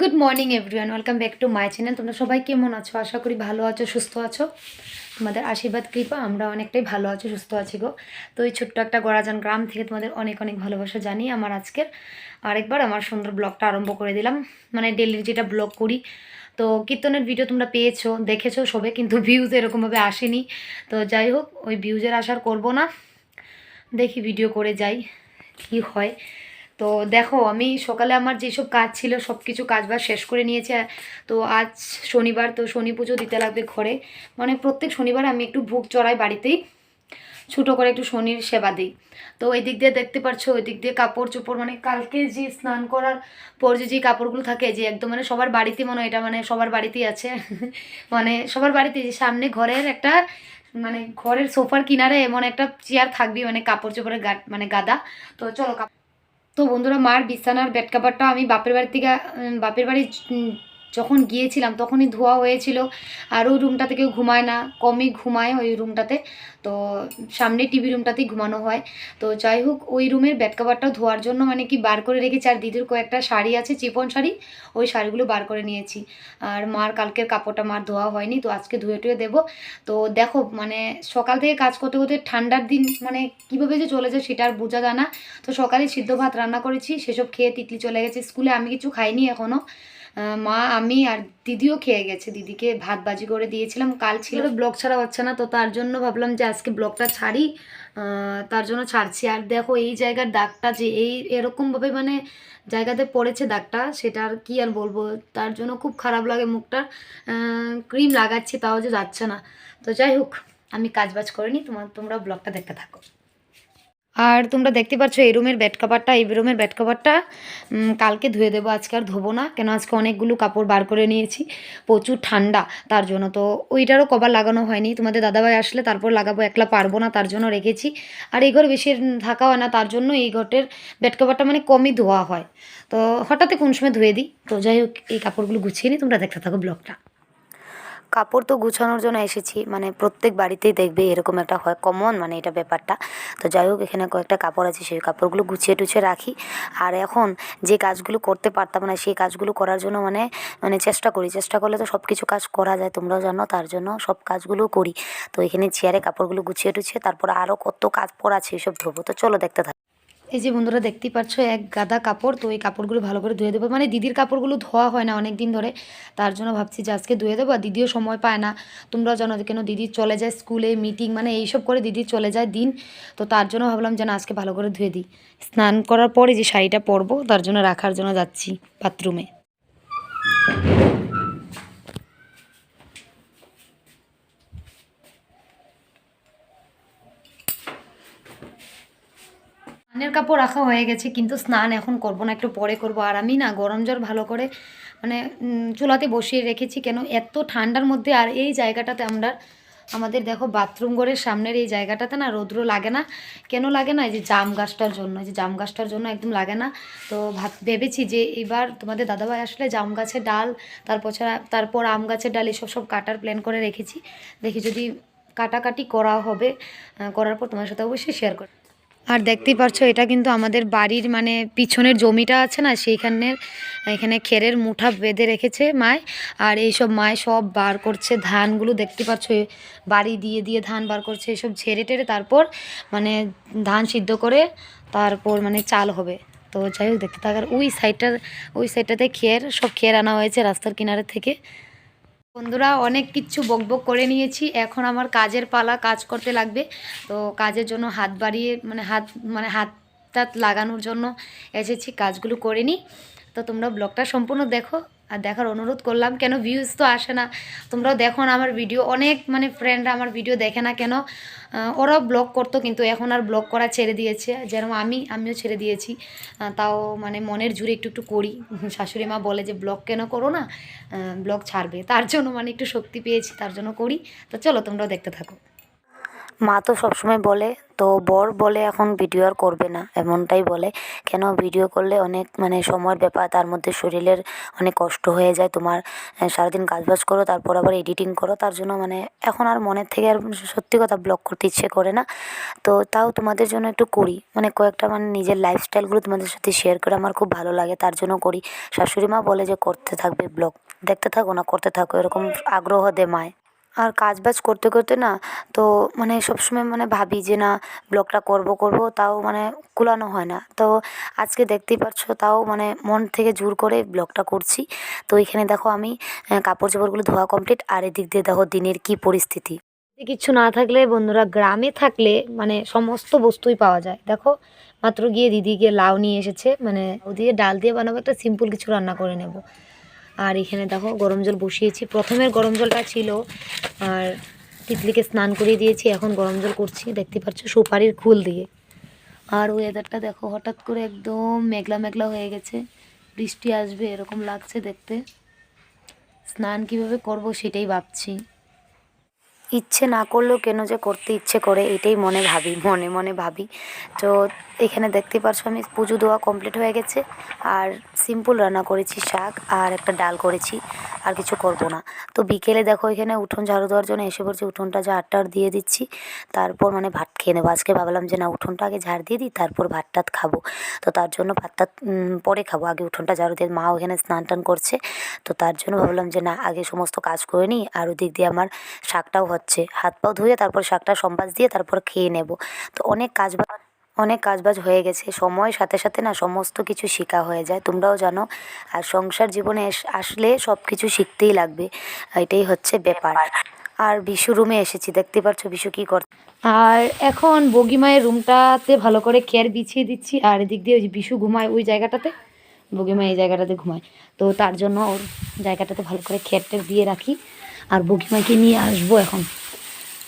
Good morning everyone welcome back to my channel তোমরা সবাই কেমন আছো? আশা করি ভালো আছো, সুস্থ আছো। তোমাদের আশীর্বাদ, কৃপা, আমরা অনেকটাই ভালো আছি, সুস্থ আছি গো। তো এই ছোট্ট একটা গড়াজান গ্রাম থেকে তোমাদের অনেক অনেক ভালোবাসা জানি আমার আজকের আরেকবার আমার সুন্দর ব্লগটা আরম্ভ করে দিলাম। মানে ডেলির যেটা ব্লগ করি। তো কীর্তনের ভিডিও তোমরা পেয়েছ, দেখেছ সবে, কিন্তু ভিউজ এরকমভাবে আসেনি। তো যাই হোক, ওই ভিউজের আশার করব না। দেখি ভিডিও করে যাই, কি হয়। তো দেখো, আমি সকালে আমার যেসব কাজ ছিল সব কিছু কাজবাজ শেষ করে নিয়েছি। তো আজ শনিবার, তো শনি পুজো দিতে লাগবে ঘরে। মানে প্রত্যেক শনিবার আমি একটু ভোগ চড়াই বাড়িতেই, ছোটো করে একটু শনির সেবা দিই। তো ওই দিক দিয়ে দেখতে পাচ্ছ ওই দিক দিয়ে কাপড় চোপড় মানে কালকে যে স্নান করার পর যে যে কাপড়গুলো থাকে, যে একদম মানে সবার বাড়িতে মনে এটা মানে সবার বাড়িতেই আছে। মানে সবার বাড়িতে যে সামনে ঘরের একটা মানে ঘরের সোফার কিনারে এমন একটা চেয়ার থাকবে মানে কাপড় চোপড়ের গা মানে গাদা। তো চলো তো বন্ধুরা মার বিছানার বেড কাভারটা আমি বাপের বাড়ি থেকে বাপের বাড়ি যখন গিয়েছিলাম তখনই ধোয়া হয়েছিল। আর ওই রুমটা থেকেও ঘুমায় না, কমই ঘুমায় ওই রুমটাতে তো সামনে টিভি রুমটাতেই ঘুমানো হয়। তো যাই হোক, ওই রুমের বেড কাভারটা ধোয়ার জন্য মানে কি বার করে রেখেছি। আর দিদির কয়েকটা শাড়ি আছে, চিপন শাড়ি, ওই শাড়িগুলো বার করে নিয়েছি। আর মার কালকের কাপড়টা মার ধোয়া হয়নি, তো আজকে ধুয়ে টুয়ে দেবো। তো দেখো মানে সকাল থেকে কাজ করতে করতে ঠান্ডার দিন মানে কীভাবে যে চলে যায় সেটা আর বোঝা যায় না। তো সকালে সিদ্ধ ভাত রান্না করেছি, সেসব খেয়ে তিতলি চলে গেছে। স্কুলে আমি কিছু খাইনি এখনও মা আমি আর দিদিও খেয়ে গেছে। দিদিকে ভাত বাজি করে দিয়েছিলাম। কাল ছিল ব্লগ ছাড়া হচ্ছে না তো তার জন্য ভাবলাম যে আজকে ব্লগটা ছাড়ি। তার জন্য ছাড়ছি। আর দেখো এই জায়গার দাগটা যে এই এরকমভাবে মানে জায়গাতে পড়েছে দাগটা সেটা আর কি আর বলব? তার জন্য খুব খারাপ লাগে মুখটা। ক্রিম লাগাচ্ছি তাও যে যাচ্ছে না। তো যাই হোক আমি কাজ বাজ করিনি তোমার তোমরা ব্লগটা দেখতে থাকো। আর তোমরা দেখতে পাচ্ছ এই রুমের বেড কাভারটা এই রুমের বেড কাভারটা কালকে ধুয়ে দেবো, আজকে আর ধোবো না। কেন আজকে অনেকগুলো কাপড় বার করে নিয়েছি, প্রচুর ঠান্ডা, তার জন্য তো ওইটারও কভার লাগানো হয়নি। তোমাদের দাদাভাই আসলে তারপর লাগাবো, একলা পারব না, তার জন্য রেখেছি। আর এই ঘর বেশি থাকা হয় না, তার জন্য এই ঘরের বেড কাভারটা মানে কমই ধোয়া হয়। তো হঠাৎ কোন সময় ধুয়ে দিই। তো যাই হোক, এই কাপড়গুলো গুছিয়ে নিই, তোমরা দেখতে থাকো ব্লগটা। কাপড় তো গুছানোর জন্য এসেছি মানে প্রত্যেক বাড়িতেই দেখবে এরকম একটা হয় কমন মানে এটা ব্যাপারটা। তো যাই হোক, এখানে কয়েকটা কাপড় আছে, সেই কাপড়গুলো গুছিয়ে টুছিয়ে রাখি। আর এখন যে কাজগুলো করতে পারতাম না, সেই কাজগুলো করার জন্য মানে মানে চেষ্টা করি। চেষ্টা করলে তো সব কিছু কাজ করা যায়, তোমরাও জানো, তার জন্য সব কাজগুলো করি। তো এখানে চেয়ারে কাপড়গুলো গুছিয়ে টুছিয়ে, তারপর আরও কত কাপড় আছে, এসব ধোবো। তো চলো দেখতে থাক। এই যে বন্ধুরা দেখতেই পাচ্ছ এক গাদা কাপড়, তো এই কাপড়গুলো ভালো করে ধুয়ে দেবো। মানে দিদির কাপড়গুলো ধোয়া হয় না অনেক দিন ধরে, তার জন্য ভাবছি যে আজকে ধুয়ে দেবো, আর দিদিও সময় পায় না। তোমরা জানো কেন দিদি চলে যায় স্কুলে মিটিং মানে এইসব করে দিদি চলে যায় দিন। তো তার জন্য ভাবলাম যে না, আজকে ভালো করে ধুয়ে দিই। স্নান করার পরে যে শাড়িটা পরবো, তার জন্য রাখার জন্য যাচ্ছি বাথরুমে। স্নানের কাপড় রাখা হয়ে গেছে, কিন্তু স্নান এখন করব না, একটু পরে করব। আর আমি না গরম জল ভালো করে মানে চুলাতে বসিয়ে রেখেছি কেন? এত ঠান্ডার মধ্যে আর এই জায়গাটাতে আমরা, আমাদের দেখো বাথরুম ঘরের সামনের এই জায়গাটাতে না রৌদ্র লাগে না। কেন লাগে না? এই যে জাম গাছটার জন্য, এই যে জাম গাছটার জন্য একদম লাগে না। তো ভাব, ভেবেছি যে এবার তোমাদের দাদাভাই আসলে জাম গাছের ডাল তারপর তারপর আম গাছের ডাল, এসব সব কাটার প্ল্যান করে রেখেছি। দেখি যদি কাটাকাটি করা হবে করার পর তোমার সাথে অবশ্যই শেয়ার কর। আর দেখতেই পারছ, এটা কিন্তু আমাদের বাড়ির মানে পিছনের জমিটা আছে না সেইখানের এখানে খেরের মুঠা বেঁধে রেখেছে মায়। আর এইসব মায় সব বার করছে ধানগুলো, দেখতে পাচ্ছ বাড়ি দিয়ে দিয়ে ধান বার করছে, এসব ঝেড়ে টেড়ে তারপর মানে ধান সিদ্ধ করে তারপর মানে চাল হবে। তো যাই হোক, দেখতে থাকার ওই সাইডটার ওই সাইডটাতে খের, সব খের আনা হয়েছে রাস্তার কিনারে থেকে। বন্ধুরা, অনেক কিছু বক বক করে নিয়েছি। এখন আমার কাজের পালা, কাজ করতে লাগবে। তো কাজের জন্য হাত বাড়িয়ে মানে হাত মানে হাত টাত লাগানোর জন্য এসেছি, কাজগুলো করে নিই। তো তোমরা ব্লগটা সম্পূর্ণ দেখো আর দেখার অনুরোধ করলাম, কেন ভিউজ তো আসে না। তোমরাও দেখো না আমার ভিডিও অনেক মানে ফ্রেন্ডরা আমার ভিডিও দেখে না কেন ওরাও ব্লগ করতো কিন্তু এখন আর ব্লগ করা ছেড়ে দিয়েছে। যেরকম আমি, আমিও ছেড়ে দিয়েছি। তাও মানে মনের জুড়ে একটু একটু করি। শাশুড়ি মা বলে যে ব্লগ কেন করো না? ব্লগ ছাড়বে। তার জন্য মানে একটু শক্তি পেয়েছি, তার জন্য করি। তো চলো তোমরাও দেখতে থাকো। মা তো সবসময় বলে, তো বর বলে এখন ভিডিও আর করবে না, এমনটাই বলে। কেন ভিডিও করলে অনেক মানে সময়ের ব্যাপার, তার মধ্যে শরীরের অনেক কষ্ট হয়ে যায় তোমার। সারাদিন কাজবাজ করো, তারপর আবার এডিটিং করো, তার জন্য মানে এখন আর মনের থেকে আর সত্যি কথা ব্লগ করতে ইচ্ছে করে না। তো তাও তোমাদের জন্য একটু করি মানে কয়েকটা মানে নিজের লাইফস্টাইলগুলো তোমাদের সাথে শেয়ার করে আমার খুব ভালো লাগে, তার জন্য করি। শাশুড়ি মা বলে যে করতে থাকবে ব্লগ দেখতে থাকো না, করতে থাকো, এরকম আগ্রহ দেয় মায়। আর কাজ বাজ করতে করতে না তো মানে সবসময় মানে ভাবি যে না ব্লগটা করব করব তাও মানে কুলানো হয় না। তো আজকে দেখতেই পাচ্ছ তাও মানে মন থেকে জোর করে ব্লগটা করছি। তো এখানে দেখো আমি কাপড় চোপড়গুলো ধোয়া কমপ্লিট আর এদিক দিয়ে দেখো দিনের কি পরিস্থিতি। কিছু না থাকলে বন্ধুরা গ্রামে থাকলে মানে সমস্ত বস্তুই পাওয়া যায়। দেখো মাত্র গিয়ে দিদি গিয়ে লাউ নিয়ে এসেছে মানে ওদিকে ডাল দিয়ে বানাবো, একটা সিম্পল কিছু রান্না করে নেব। আর এখানে দেখো গরম জল বসিয়েছি। প্রথমের গরম জলটা ছিল, আর তিতলিকে স্নান করিয়ে দিয়েছি, এখন গরম জল করছি। দেখতে পাচ্ছ সুপারির খুল দিয়ে। আর ওয়েদারটা দেখো, হঠাৎ করে একদম মেঘলা মেঘলা হয়ে গেছে। বৃষ্টি আসবে, এরকম লাগছে দেখতে। স্নান কীভাবে করব সেটাই ভাবছি। ইচ্ছে না করলেও কেন যে করতে ইচ্ছে করে এটাই মনে ভাবি মনে মনে ভাবি। তো এখানে দেখতে পারছ আমি পুজো দেওয়া কমপ্লিট হয়ে গেছে। আর সিম্পল রান্না করেছি শাক আর একটা ডাল করেছি আর কিছু করব না। তো বিকেলে দেখো এখানে উঠোন ঝাড়ু দেওয়ার জন্য এসে পড়ছি উঠোনটা ঝাড়টার দিয়ে দিচ্ছি। তারপর মানে ভাত খেয়ে নেব। আজকে ভাবলাম যে না উঠোনটা আগে ঝাড় দিয়ে দিই তারপর ভাত টাত খাব। তো তার জন্য ভাতটা উম, পরে খাব। আগে উঠোনটা ঝাড়ু দিয়ে মা ওখানে স্নান টান করছে। তো তার জন্য ভাবলাম যে না আগে সমস্ত কাজ করে নিই। আর ওদিক দিয়ে আমার শাকটাও হচ্ছে। হাত পাও ধুয়ে তারপর শাকটা সম্বাস দিয়ে তারপর খেয়ে নেব। তো অনেক কাজ অনেক কাজবাজ হয়ে গেছে। সময়ের সাথে সাথে না সমস্ত কিছু শেখা হয়ে যায়। তোমরাও জানো আর সংসার জীবনে এস- আসলে সব কিছু শিখতেই লাগবে। এটাই হচ্ছে ব্যাপার। আর বিশু রুমে এসেছি। দেখতে পাচ্ছ বিশু কি করছে আর এখন বগিমায়ের রুমটাতে ভালো করে কেয়ার বিছিয়ে দিচ্ছি। আর এদিক দিয়ে ওই যে বিশু ঘুমায় ওই জায়গাটাতে। বগিমা এই জায়গাটাতে ঘুমায়। তো তার জন্য ওর জায়গাটাতে ভালো করে খেয়ারটা দিয়ে রাখি। আর বকিমাকে নিয়ে আসব এখন।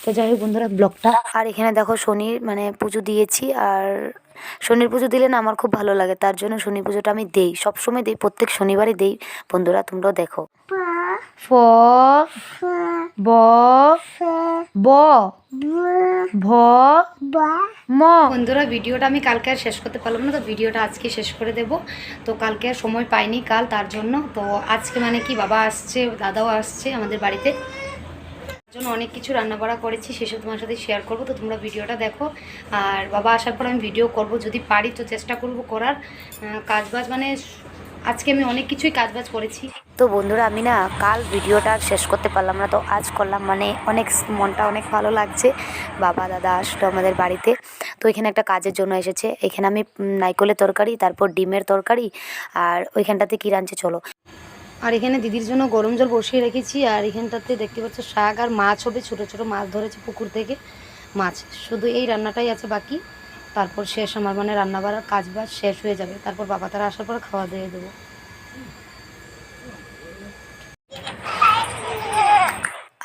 তো যাই হোক বন্ধুরা ব্লগটা আর এখানে দেখো শনির মানে পুজো দিয়েছি আর শনির পুজো দিলে না আমার খুব ভালো লাগে তার জন্য শনি পুজোটা আমি দেই সবসময় দেই প্রত্যেক শনিবারই দেই। বন্ধুরা তোমরাও দেখো। ফ। ব ব, ভ, ম। বন্ধুরা, ভিডিওটা আমি কালকে আর শেষ করতে পারলাম না, তো ভিডিওটা আজকে শেষ করে দেব। তো কালকে আর সময় পাইনি কাল, তার জন্য। তো আজকে মানে কি, বাবা আসছে, দাদাও আসছে আমাদের বাড়িতে। তার জন্য অনেক কিছু রান্না বাড়া করেছি, সেসব তোমার সাথে শেয়ার করব। তো তোমরা ভিডিওটা দেখো। আর বাবা আসার পর আমি ভিডিও করব, যদি পারি তো চেষ্টা করব করার। কাজবাজ মানে আজকে আমি অনেক কিছুই কাজবাজ করেছি। তো বন্ধুরা, আমি না কাল ভিডিওটা আর শেষ করতে পারলাম না। তো আজ করলাম মানে অনেক মনটা অনেক ভালো লাগছে। বাবা, দাদা আসলো আমাদের বাড়িতে। তো এখানে একটা কাজের জন্য এসেছে। এখানে আমি নাইকলের তরকারি, তারপর ডিমের তরকারি আর ওইখানটাতে কী রাঁধছে, চলো। আর এখানে দিদির জন্য গরম জল বসিয়ে রেখেছি। আর এখানটাতে দেখতে পাচ্ছ শাক আর মাছ হবে, ছোট ছোট মাছ ধরেছে পুকুর থেকে। মাছ, শুধু এই রান্নাটাই আছে বাকি। তারপর শেষ আমার মানে রান্না বাড়ার কাজ বাজ শেষ হয়ে যাবে। তারপর বাবা তারা আসার পর খাওয়া দিয়ে দেবো।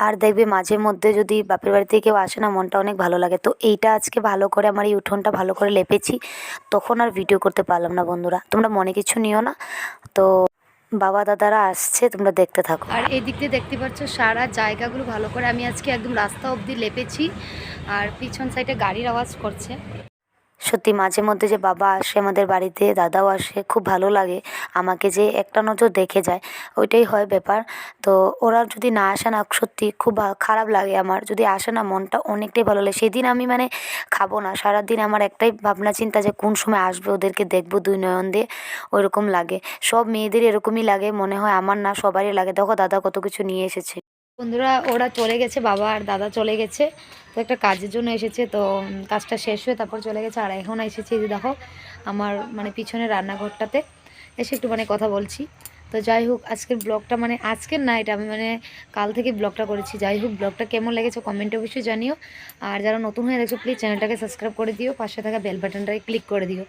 আর দেখবে মাঝে মধ্যে যদি বাপের বাড়িতে কেউ আসে না, মনটা অনেক ভালো লাগে। তো এইটা আজকে ভালো করে আমার এই উঠোনটা ভালো করে লেপেছি। তখন আর ভিডিও করতে পারলাম না বন্ধুরা। তোমরা মনে কিছু নিও না। তো বাবা দাদারা আসছে, তোমরা দেখতে থাকো। আর এই দিক দিয়ে দেখতে পাচ্ছ সারা জায়গাগুলো ভালো করে। আমি আজকে একদম রাস্তা অবধি লেপেছি। আর পিছন সাইডে গাড়ির আওয়াজ করছে। সত্যি মাঝে মধ্যে যে বাবা আসে আমাদের বাড়িতে, দাদাও আসে, খুব ভালো লাগে। আমাকে যে একটা নজর দেখে যায়, ওইটাই হয় ব্যাপার। তো ওরা যদি না আসে না, সত্যি খুব খারাপ লাগে আমার। যদি আসে না, মনটা অনেকটাই ভালো লাগে। সেদিন আমি মানে খাব না। সারাদিন আমার একটাই ভাবনা, চিন্তা যে কোন সময় আসবে, ওদেরকে দেখব দুই নয়ন দিয়ে। ওইরকম লাগে। সব মেয়েদের এরকমই লাগে। মনে হয় আমার না, সবারই লাগে। দেখো, দাদা কত কিছু নিয়ে এসেছে। বন্ধুরা, ওরা চলে গেছে, বাবা আর দাদা চলে গেছে। তো একটা কাজের জন্য এসেছে, তো কাজটা শেষ হয়ে তারপর চলে গেছে। আর এখন এসেছে যে দেখো, আমার মানে পিছনে রান্নাঘরটাতে। এসে একটু মানে কথা বলছি। তো যাই হোক, আজকের ব্লগটা মানে আজকের না এটা আমি মানে কাল থেকে ব্লগটা করেছি। যাই হোক, ব্লগটা কেমন লেগেছে কমেন্টে অবশ্যই জানিও। আর যারা নতুন হয়ে দেখছ প্লিজ চ্যানেলটাকে সাবস্ক্রাইব করে দিও। পাশে থাকা বেল বাটনটাকে ক্লিক করে দিও।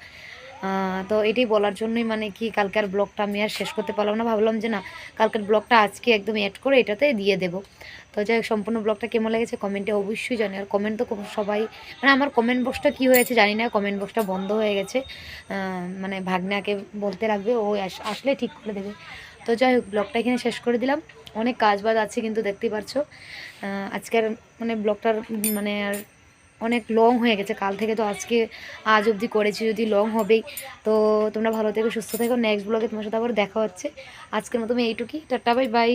তো এটাই বলার জন্যই মানে কি কালকের ব্লগটা আমি আর শেষ করতে পারলাম না। ভাবলাম যে না, কালকের ব্লগটা আজকে একদম অ্যাড করে এটাতে দিয়ে দেবো। তো যাই সম্পূর্ণ ব্লগটা কেমন লেগেছে কমেন্টে অবশ্যই জানি আর কমেন্ট তো সবাই মানে আমার কমেন্ট বক্সটা কী হয়েছে জানি না কমেন্ট বক্সটা বন্ধ হয়ে গেছে। মানে ভাগ্নাকে বলতে লাগবে, ও আস- আসলে ঠিক করে দেবে। তো যাই হোক, ব্লগটা এখানে শেষ করে দিলাম। অনেক কাজ বাজ আছে কিন্তু দেখতেই পারছ। আজকের মানে ব্লগটার মানে আর অনেক লং হয়ে গেছে। কাল থেকে তো আজকে, আজ অবধি করেছি যদি লং হবেই। তো তোমরা ভালো থেকো, সুস্থ থেকো। নেক্সট ব্লগে তোমার সাথে আবার দেখা হচ্ছে। আজকের মতো আমি এইটুকুই। Tata bye bye